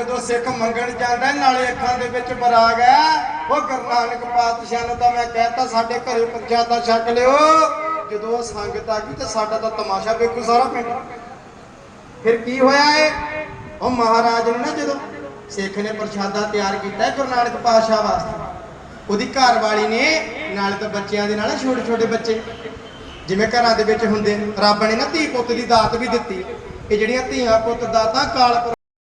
ਜਦੋਂ ਸਿੱਖ ਮੰਗਣ ਜਾਂਦਾ ਨਾਲੇ ਅੱਖਾਂ ਦੇ ਵਿੱਚ ਬਰਾਗ ਹੈ। ਉਹ ਗੁਰੂ ਨਾਨਕ ਪਾਤਸ਼ਾਹ ਨੂੰ ਤਾਂ ਮੈਂ ਕਹਿਤਾ, ਸਾਡੇ ਘਰੇ ਪ੍ਰਸ਼ਾਦਾ ਛਕ ਲਿਓ। ਜਦੋਂ ਉਹ ਸੰਗਤ ਆ ਗਈ ਤੇ ਸਾਡਾ ਤਾਂ ਤਮਾਸ਼ਾ ਵੇਖੂ ਸਾਰਾ ਪਿੰਡ। ਫਿਰ ਕੀ ਹੋਇਆ ਏ ਉਹ ਮਹਾਰਾਜ ਨੇ ਨਾ ਜਦੋਂ ਸਿੱਖ ਨੇ ਪ੍ਰਸ਼ਾਦਾ ਤਿਆਰ ਕੀਤਾ ਗੁਰੂ ਨਾਨਕ ਪਾਤਸ਼ਾਹ ਵਾਸਤੇ, ਉਹਦੀ ਘਰ ਵਾਲੀ ਨੇ ਨਾਲੇ ਤਾਂ ਬੱਚਿਆਂ ਦੇ ਨਾਲ ਛੋਟੇ ਛੋਟੇ ਬੱਚੇ, ਜਿਵੇਂ ਘਰਾਂ ਦੇ ਵਿੱਚ ਹੁੰਦੇ ਰੱਬ ਨੇ ਨਾ ਧੀ ਪੁੱਤ ਦੀ ਦਾਤ ਵੀ ਦਿੱਤੀ। ਇਹ ਜਿਹੜੀਆਂ ਧੀਆਂ ਪੁੱਤ ਦਾਤਾਂ ਕਾਲ